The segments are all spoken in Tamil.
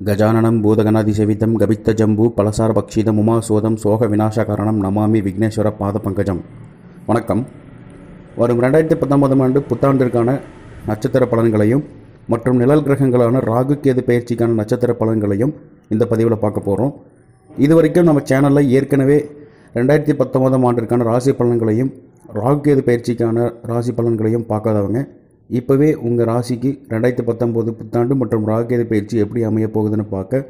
கஜானனம் பூதகணாதிசேவிதம் கபித்த ஜம்பு பலசார பக்ஷிதம் உமாசோதம் சோக விநாசகாரணம் நமாமி விக்னேஸ்வர பாத பங்கஜம் வணக்கம். வரும் ரெண்டாயிரத்தி பத்தொன்பதாம் ஆண்டு புத்தாண்டிற்கான நட்சத்திர பலன்களையும் மற்றும் நிழல் கிரகங்களான ராகு கேது பயிற்சிக்கான நட்சத்திர பலன்களையும் இந்த பதிவில் பார்க்க போகிறோம் இது வரைக்கும் நம்ம சேனலில் ஏற்கனவே ரெண்டாயிரத்தி பத்தொன்பதாம் ஆண்டிற்கான ராசி பலன்களையும் ராகு கேது பயிற்சிக்கான ராசி பலன்களையும் பார்க்காதவங்க இப்போவே உங்கள் ராசிக்கு ரெண்டாயிரத்தி பத்தொம்போது புத்தாண்டு மற்றும் ராகு பயிற்சி எப்படி அமைய போகுதுன்னு பார்க்க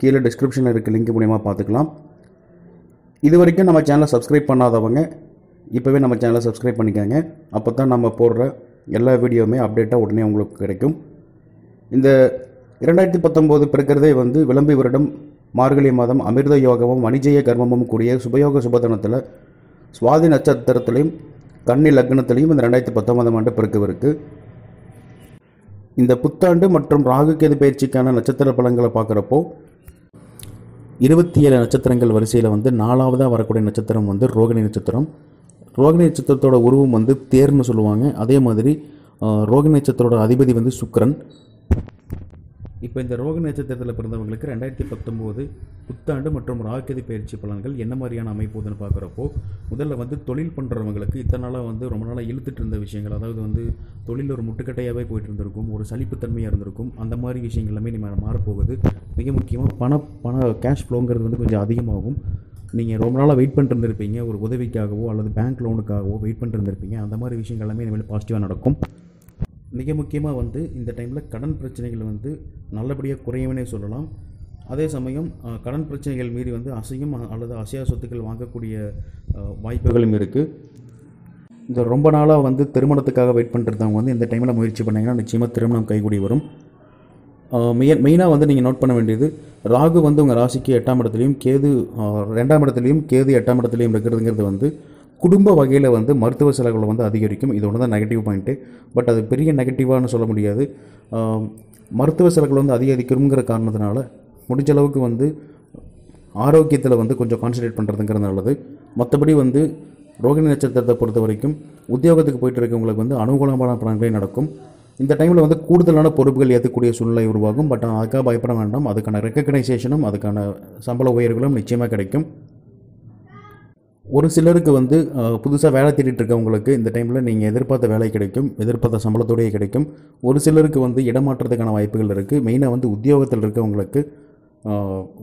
கீழே டிஸ்கிரிப்ஷனில் இருக்க லிங்க் மூலிமா பார்த்துக்கலாம். இது வரைக்கும் நம்ம சேனலை சப்ஸ்கிரைப் பண்ணாதவங்க இப்போவே நம்ம சேனலை சப்ஸ்கிரைப் பண்ணிக்கோங்க. அப்போ தான் நம்ம போடுற எல்லா வீடியோவுமே அப்டேட்டாக உடனே உங்களுக்கு கிடைக்கும். இந்த இரண்டாயிரத்தி பத்தொம்போது பிறக்கிறதே வந்து விளம்பி வருடம் மார்கழி மாதம் அமிர்த யோகமும் வணிஜய கர்மமும் கூடிய சுபயோக சுபதனத்தில் சுவாதி நட்சத்திரத்திலையும் கன்னி லக்னத்திலையும் இந்த ரெண்டாயிரத்தி பத்தொன்பதாம் ஆண்டு பிறக்கவிருக்கு. இந்த புத்தாண்டு மற்றும் ராகுகேது பயிற்சிக்கான நட்சத்திர பலன்களை பார்க்குறப்போ இருபத்தி ஏழு நட்சத்திரங்கள் வரிசையில் வந்து நாலாவதாக வரக்கூடிய நட்சத்திரம் வந்து ரோகிணி நட்சத்திரம். ரோகிணி நட்சத்திரத்தோட உருவம் வந்து தேர்னு சொல்லுவாங்க. அதே மாதிரி ரோகிணி நட்சத்திரோட அதிபதி வந்து சுக்கிரன். இப்போ இந்த ரோக நட்சத்திரத்தில் பிறந்தவங்களுக்கு ரெண்டாயிரத்தி பத்தொம்போது புத்தாண்டு மற்றும் ராக்கதி பயிற்சி பலன்கள் என்ன மாதிரியான அமைப்புதுன்னு பார்க்குறப்போ முதல்ல வந்து தொழில் பண்ணுறவங்களுக்கு இத்தனை நாளாக வந்து ரொம்ப நாளாக இழுத்துட்டு இருந்த விஷயங்கள் அதாவது வந்து தொழில் ஒரு முட்டுக்கட்டையாகவே போயிட்டு இருந்திருக்கும் ஒரு சலிப்புத்தன்மையாக இருந்திருக்கும் அந்த மாதிரி விஷயங்கள் எல்லாமே நம்ம மாறப்போகுது. மிக முக்கியமாக பண பண கேஷ் ஃப்ளோங்கிறது வந்து கொஞ்சம் அதிகமாகும். நீங்கள் ரொம்ப நாளாக வெயிட் பண்ணிட்டு ஒரு உதவிக்காகவோ அல்லது பேங்க் லோனுக்காகவோ வெயிட் பண்ணிருந்துருப்பீங்க அந்த மாதிரி விஷயங்கள் எல்லாமே இனிமேல் பாசிட்டிவாக நடக்கும். மிக முக்கியமாக வந்து இந்த டைமில் கடன் பிரச்சனைகள் வந்து நல்லபடியாக குறையவனே சொல்லலாம். அதே சமயம் கடன் பிரச்சனைகள் மீறி வந்து அசையும் அல்லது அசையா சொத்துக்கள் வாங்கக்கூடிய வாய்ப்புகளும் இருக்குது இந்த ரொம்ப நாளாக வந்து திருமணத்துக்காக வெயிட் பண்ணுறதவங்க வந்து இந்த டைமில் முயற்சி பண்ணிங்கன்னா நிச்சயமாக திருமணம் கைகூடி வரும். மெயின் மெயினாக வந்து நீங்கள் நோட் பண்ண வேண்டியது ராகு வந்து உங்கள் ராசிக்கு எட்டாம் இடத்துலையும் கேது ரெண்டாம் இடத்துலையும் கேது எட்டாம் இடத்துலையும் இருக்கிறதுங்கிறது வந்து குடும்ப வகையில் வந்து மருத்துவ செலவுகளை வந்து அதிகரிக்கும். இது ஒன்று தான் நெகட்டிவ் பாயிண்ட்டு பட் அது பெரிய நெகட்டிவானு சொல்ல முடியாது. மருத்துவ செலவுகள் வந்து அதிகரிக்கணுங்கிற காரணத்தினால முடிஞ்ச அளவுக்கு வந்து ஆரோக்கியத்தில் வந்து கொஞ்சம் கான்சன்ட்ரேட் பண்ணுறதுங்கிறது நல்லது. மற்றபடி வந்து ரோகிணி நட்சத்திரத்தை பொறுத்த வரைக்கும் உத்தியோகத்துக்கு போயிட்டு இருக்கவங்களுக்கு வந்து அனுகூலமான பலன்களே நடக்கும். இந்த டைமில் வந்து கூடுதலான பொறுப்புகள் ஏற்றக்கூடிய சூழ்நிலை உருவாகும். பட் அதுக்காக பயப்பட வேண்டாம். அதுக்கான ரெக்கக்னைசேஷனும் அதுக்கான சம்பள உயர்வுகளும் நிச்சயமாக கிடைக்கும். ஒரு சிலருக்கு வந்து புதுசாக வேலை தேடிட்டு இருக்கவங்களுக்கு இந்த டைமில் நீங்கள் எதிர்பார்த்த வேலை கிடைக்கும் எதிர்பார்த்த சம்பளத்தோடயே கிடைக்கும். ஒரு சிலருக்கு வந்து இடமாற்றத்துக்கான வாய்ப்புகள் இருக்குது மெயினாக வந்து உத்தியோகத்தில் இருக்கவங்களுக்கு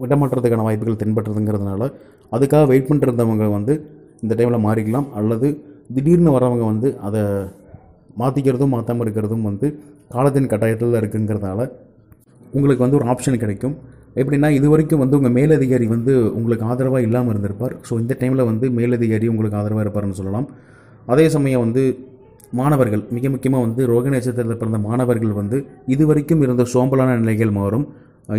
இடமாற்றத்துக்கான வாய்ப்புகள் தென்பட்டுறதுங்கிறதுனால அதுக்காக வெயிட் பண்ணிருந்தவங்க வந்து இந்த டைமில் மாறிக்கலாம். அல்லது திடீர்னு வரவங்க வந்து அதை மாற்றிக்கிறதும் மாற்றாமல் இருக்கிறதும் வந்து காலத்தின் கட்டாயத்தில் இருக்குங்கிறதுனால உங்களுக்கு வந்து ஒரு ஆப்ஷன் கிடைக்கும். எப்படின்னா இது வரைக்கும் வந்து உங்கள் மேலதிகாரி வந்து உங்களுக்கு ஆதரவாக இல்லாமல் இருந்திருப்பார். ஸோ இந்த டைமில் வந்து மேலதிகாரி உங்களுக்கு ஆதரவாக இருப்பார்னு சொல்லலாம். அதே சமயம் வந்து மாணவர்கள் மிக முக்கியமாக வந்து ரோகிணி நட்சத்திரத்தில் பிறந்த மாணவர்கள் வந்து இது வரைக்கும் இருந்த சோம்பலான நிலைகள் மாறும்.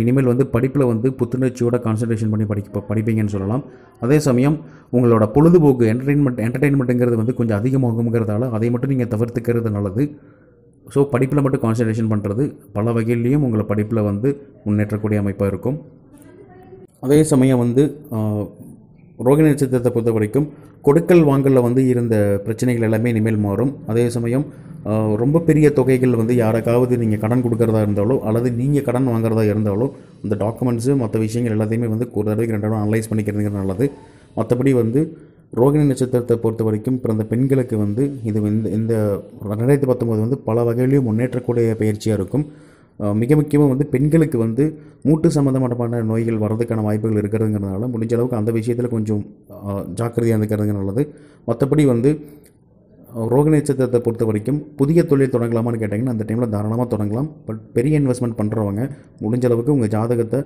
இனிமேல் வந்து படிப்பில் வந்து புத்துணர்ச்சியோட கான்சன்ட்ரேஷன் பண்ணி படிக்க படிப்பீங்கன்னு சொல்லலாம். அதே சமயம் உங்களோட பொழுதுபோக்கு என்டர்டெயின்மெண்ட் என்டர்டெயின்மெண்ட்டுங்கிறது வந்து கொஞ்சம் அதிகமாகுங்கிறதால அதை மட்டும் நீங்கள் தவிர்த்துக்கிறது நல்லது. ஸோ படிப்பில் மட்டும் கான்சன்ட்ரேஷன் பண்ணுறது பல வகையிலையும் உங்களை படிப்பில் வந்து முன்னேற்றக்கூடிய அமைப்பாக இருக்கும். அதே சமயம் வந்து ரோகிணி நட்சத்திரத்தை பொறுத்த வரைக்கும் கொடுக்கல் வாங்கலில் வந்து இருந்த பிரச்சனைகள் எல்லாமே இனிமேல் மாறும். அதே சமயம் ரொம்ப பெரிய தொகைகள் வந்து யாருக்காவது நீங்கள் கடன் கொடுக்கறதா இருந்தாலோ அல்லது நீங்கள் கடன் வாங்குறதா இருந்தாலோ அந்த டாக்குமெண்ட்ஸு மற்ற விஷயங்கள் எல்லாத்தையுமே வந்து ஒரு தடவைக்கு ரெண்டு தடவை அனலைஸ் பண்ணிக்கிறதுங்கிறது நல்லது. மற்றபடி வந்து ரோகிணி நட்சத்திரத்தை பொறுத்த வரைக்கும் பிறந்த பெண்களுக்கு வந்து இது இந்த இந்த ரெண்டாயிரத்தி பத்தொம்போது வந்து பல வகையிலையும் முன்னேற்றக்கூடிய பயிற்சியாக இருக்கும். மிக முக்கியமாக வந்து பெண்களுக்கு வந்து மூட்டு சம்மந்தமான நோய்கள் வர்றதுக்கான வாய்ப்புகள் இருக்கிறதுங்கிறதுனால முடிஞ்ச அளவுக்கு அந்த விஷயத்தில் கொஞ்சம் ஜாக்கிரதையாக இருக்கிறதுங்க நல்லது. மற்றபடி வந்து அஹ், ரோகிணி நட்சத்திரத்தை பொறுத்த வரைக்கும் புதிய தொழில் தொடங்கலாமான்னு கேட்டிங்கன்னா அந்த டைமில் தாராளமாக தொடங்கலாம். பட் பெரிய இன்வெஸ்ட்மெண்ட் பண்ணுறவங்க முடிஞ்ச அளவுக்கு உங்கள் ஜாதகத்தை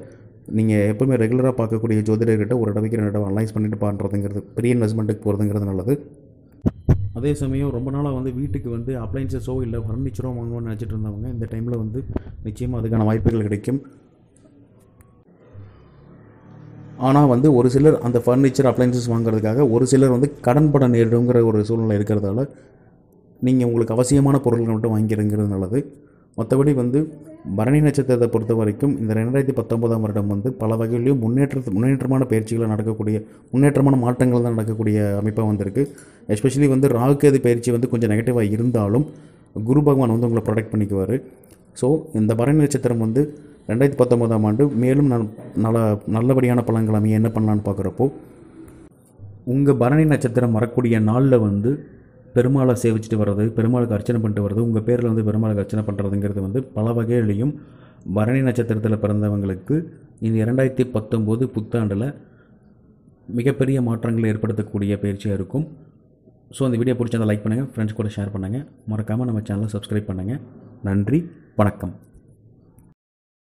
நீங்கள் எப்பவுமே ரெகுலராக பார்க்கக்கூடிய ஜோதிடர்கிட்ட ஒரு தடவைக்கு ரெண்டு தடவை அனலைஸ் பண்ணிட்டு பண்ணுறதுங்கிறது பெரிய இன்வெஸ்ட்மெண்ட்டுக்கு போகிறதுங்கிறது நல்லது. அதே சமயம் ரொம்ப நாளாக வந்து வீட்டுக்கு வந்து அப்ளைன்சஸோ இல்லை ஃபர்னிச்சரோ வாங்கணும்னு நினச்சிட்டு இருந்தவங்க இந்த டைமில் வந்து நிச்சயமாக அதுக்கான வாய்ப்புகள் கிடைக்கும். ஆனால் வந்து ஒரு சிலர் அந்த ஃபர்னிச்சர் அப்ளைன்சஸ் வாங்குறதுக்காக ஒரு சிலர் வந்து கடன் படம் நேரிடுங்கிற ஒரு சூழ்நிலை இருக்கிறதால நீங்கள் உங்களுக்கு அவசியமான பொருட்கள் மட்டும் வாங்கிக்கிறதுங்கிறது நல்லது. மற்றபடி வந்து பரணி நட்சத்திரத்தை பொறுத்த வரைக்கும் இந்த ரெண்டாயிரத்தி பத்தொன்பதாம் வருடம் வந்து பல வகையிலையும் முன்னேற்ற முன்னேற்றமான பயிற்சிகளை நடக்கக்கூடிய முன்னேற்றமான மாற்றங்கள் தான் நடக்கக்கூடிய அமைப்பாக வந்திருக்கு. எஸ்பெஷலி வந்து ராகுகேது பயிற்சி வந்து கொஞ்சம் நெகட்டிவாக இருந்தாலும் குரு பகவான் வந்து உங்களை ப்ரொடெக்ட் பண்ணிக்குவார். ஸோ இந்த பரணி நட்சத்திரம் வந்து ரெண்டாயிரத்தி பத்தொம்போதாம் ஆண்டு மேலும் நல் நல்ல நல்லபடியான பலன்கள் அமைய என்ன பண்ணலான்னு பார்க்குறப்போ உங்கள் பரணி நட்சத்திரம் வரக்கூடிய நாளில் வந்து பெருமாளை சேவிச்சுட்டு வர்றது பெருமாளுக்கு அர்ச்சனை பண்ணிட்டு வர்றது உங்கள் பேரில் வந்து பெருமாளுக்கு அர்ச்சனை பண்ணுறதுங்கிறது வந்து பல வகையிலையும் பரணி நட்சத்திரத்தில் பிறந்தவங்களுக்கு இந்த இரண்டாயிரத்தி பத்தொம்போது புத்தாண்டில் மிகப்பெரிய மாற்றங்களை ஏற்படுத்தக்கூடிய பயிற்சியாக இருக்கும். ஸோ அந்த வீடியோ பிடிச்சதை லைக் பண்ணுங்கள் ஃப்ரெண்ட்ஸ் கூட ஷேர் பண்ணுங்கள் மறக்காமல் நம்ம சேனலை சப்ஸ்கிரைப் பண்ணுங்கள் நன்றி வணக்கம்.